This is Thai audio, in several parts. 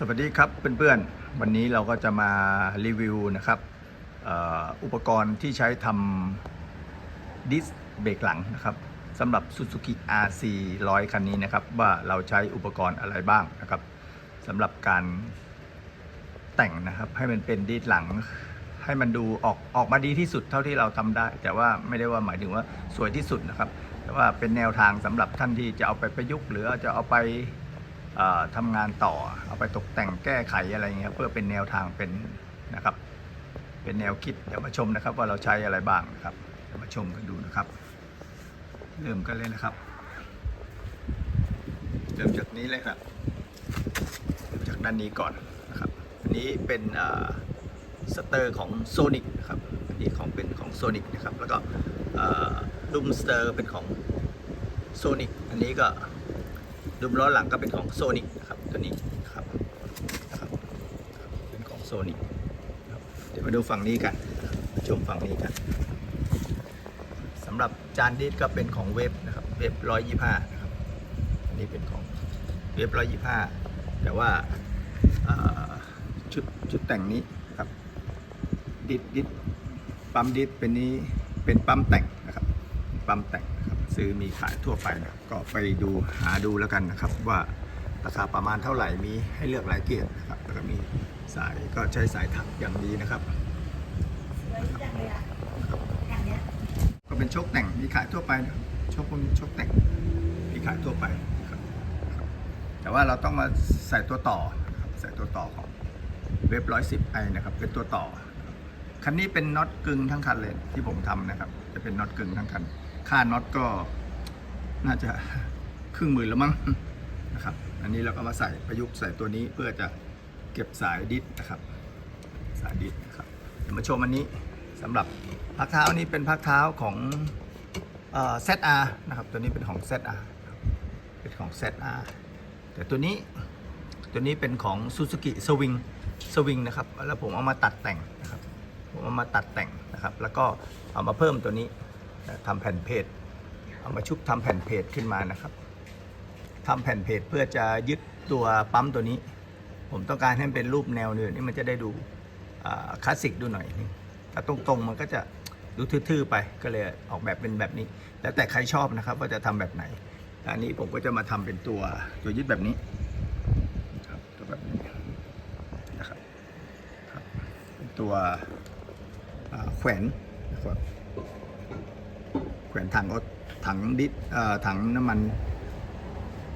สวัสดีครับเพื่อนๆ วันนี้เราก็จะมารีวิวนะครับอ,อุปกรณ์ที่ใช้ทำดิสเบรกหลังนะครับสำหรับ Suzuki RC 100 คันนี้นะครับ ว่าเราใช้อุปกรณ์อะไรบ้างนะครับสำหรับการแต่งนะครับให้มันเป็นดิสหลัง ให้มันดูออกออกมาดีที่สุดเท่าที่เราทำได้ แต่ว่าไม่ได้ว่าหมายถึงว่าสวยที่สุดนะครับ แต่ว่าเป็นแนวทางสำหรับท่านที่จะเอาไปประยุกต์ หรือจะเอาไป ทำงานต่อเอาไปตกแต่งแก้ไขอะไรเงี้ยเพื่อเป็นแนวทางเป็นนะครับ เป็นแนวคิดเดี๋ยวมาชมนะครับ ว่าเราใช้อะไรบ้างนะครับเดี๋ยวมาชมกันดูนะครับ เริ่มกันเลยนะครับ เริ่มจากนี้เลยครับเริ่มจากด้านนี้ก่อนนะครับอันนี้เป็นสเตอร์ของ Sonic นะครับอันนี้ของเป็นของ Sonic นะครับแล้วก็ดุมสเตอร์เป็นของ Sonic อันนี้ก็ ดุมล้อหลังก็เป็นของโซนิ c นะครับตัวนี้นะครับนะครับเป็นของโซนิ c คเดี๋ยวมาดูฝั่งนี้กันชมฝั่งนี้กันสำหรับจานดิสก็เป็นของเว็บนะครับเว็บร้อยยี่ห้านะครับอันนี้เป็นของเว็บร้อยยี่ห้าแต่ว่าชุดชุดแต่งนี้ครับดิสดิสปั๊มดิสเป็นนี้เป็นปั๊มแต่งนะครับปั๊มแต่งนะครับ ซื้อมีขายทั่วไปนะก็ไปดูหาดูแล้วกันนะครับ ว่าราคาประมาณเท่าไหร่มีให้เลือกหลายเกียร์นะครับแล้วก็มีสายก็ใช้สายถักอย่างดีนะครับ ก็เป็นโชคแต่งมีขายทั่วไปนะโชคพวกนี้โชคแต่งมีขายทั่วไปครับแต่ว่าเราต้องมาใส่ตัวต่อใส่ตัวต่อของเว็บร้อยสิบไอนะครับ เป็นตัวต่อนะครับคันนี้เป็นน็อตกึ่งทั้งคันเลยที่ผมทำนะครับ จะเป็นน็อตกึ่งทั้งคัน ค่าน็อตก็น่าจะครึ่งหมื่นแล้วมั้งนะครับ อันนี้เราก็มาใส่ประยุกต์ใส่ตัวนี้เพื่อจะเก็บสายดิสนะครับ สายดิสนะครับเดี๋ยวมาชมอันนี้สำหรับพักเท้านี้เป็นพักเท้าของเอ่อ ZR นะครับ ตัวนี้เป็นของ ZR นะครับเป็นของ ZR แต่ตัวนี้ตัวนี้เป็นของ Suzuki Swing Swing นะครับ แล้วผมเอามาตัดแต่งนะครับ ผมเอามาตัดแต่งนะครับ แล้วก็เอามาเพิ่มตัวนี้ ทำแผ่นเพจเอามาชุบทำแผ่นเพจขึ้นมานะครับทำแผ่นเพจเพื่อจะยึดตัวปั๊มตัวนี้ ผมต้องการให้มันเป็นรูปแนวเนี่ยนี่มันจะได้ดูคลาสสิกดูหน่อยนึงถ้าตรงๆมันก็จะดูทื่อๆไปก็เลยออกแบบเป็นแบบนี้ แล้วแต่ใครชอบนะครับว่าจะทำแบบไหนอันนี้ผมก็จะมาทำเป็นตัวตัวยึดแบบนี้ครับตัวแบบนี้นะครับครับเป็นตัวแขวนนะครับ แขวนถังรถถังดิสอ่อถังน้ำมัน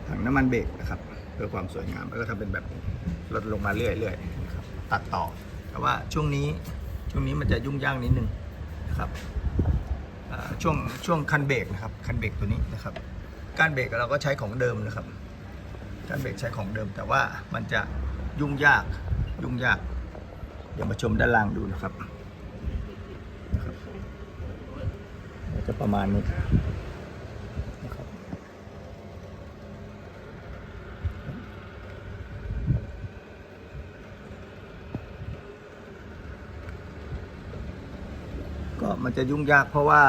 ถังน้ำมันเบรกนะครับ เพื่อความสวยงามแล้วก็ทำเป็นแบบลดลงมาเรื่อยๆนะครับตัดต่อ แต่ว่าช่วงนี้ช่วงนี้มันจะยุ่งยากนิดนึงนะครับอ่าช่วงช่วงคันเบรกนะครับคันเบรกตัวนี้นะครับการเบรกเราก็ใช้ของเดิมนะครับการเบรกใช้ของเดิม แต่ว่ามันจะยุ่งยากยุ่งยาก เดี๋ยวมาชมด้านล่างดูนะครับ จะประมาณนี้นะครับก็มันจะยุ่งยากเพราะว่า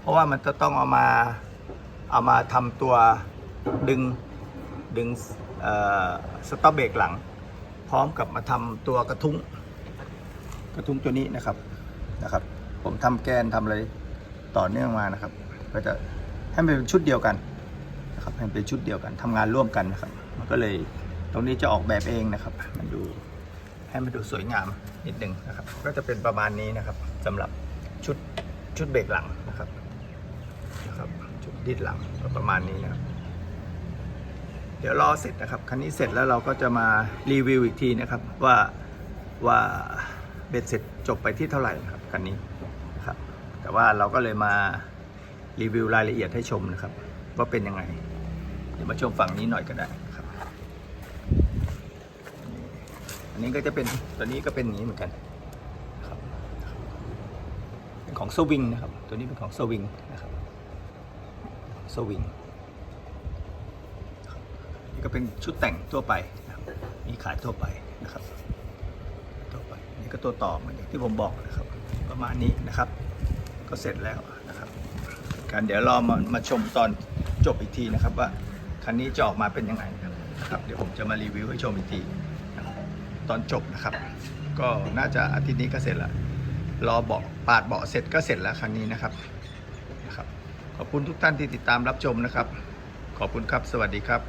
เพราะว่ามันจะต้องเอามาเอามาทำตัวดึงดึงสต็อปเบรกหลัง พร้อมกับมาทำตัวกระทุ้งกระทุ้งตัวนี้นะครับนะครับ ผมทำแกนทำอะไรต่อเนื่องมานะครับ ก็จะให้มันเป็นชุดเดียวกันนะครับให้มันเป็นชุดเดียวกันทำงานร่วมกันนะครับ มันก็เลยตรงนี้จะออกแบบเองนะครับ มันดูให้มันดูสวยงามนิดนึงนะครับ ก็จะเป็นประมาณนี้นะครับสำหรับชุดชุดเบรกหลังนะครับนะครับชุดดิดหลังประมาณนี้นะครับ เดี๋ยวรอเสร็จนะครับคันนี้เสร็จแล้วเราก็จะมารีวิวอีกทีนะครับว่าว่าเบ็ดเสร็จจบไปที่เท่าไหร่นะครับคันนี้ แต่ว่าเราก็เลยมารีวิวรายละเอียดให้ชมนะครับ ว่าเป็นยังไง เดี๋ยวมาชมฝั่งนี้หน่อยก็ได้ครับ อันนี้ก็จะเป็นตัวนี้ก็เป็นอย่างนี้เหมือนกันครับเป็นของสวิงนะครับ ตัวนี้เป็นของสวิงนะครับสวิงนี่ก็เป็นชุดแต่งทั่วไปนะครับมีขายทั่วไปนะครับ ทั่วไปนี่ก็ตัวต่อเหมือนอย่างที่ผมบอกนะครับ ประมาณนี้นะครับ ก็เสร็จแล้วนะครับการเดี๋ยวรอมามาชมตอนจบอีกทีนะครับว่าคันนี้จะออกมาเป็นยังไงนะครับ เดี๋ยวผมจะมารีวิวให้ชมอีกทีตอนจบนะครับ ก็น่าจะอาทิตย์นี้ก็เสร็จล้วรอเบาะปาดเบาะเสร็จก็เสร็จแล้วคันนี้นะครับนะครับ ขอบคุณทุกท่านที่ติดตามรับชมนะครับ ขอบคุณครับ สวัสดีครับ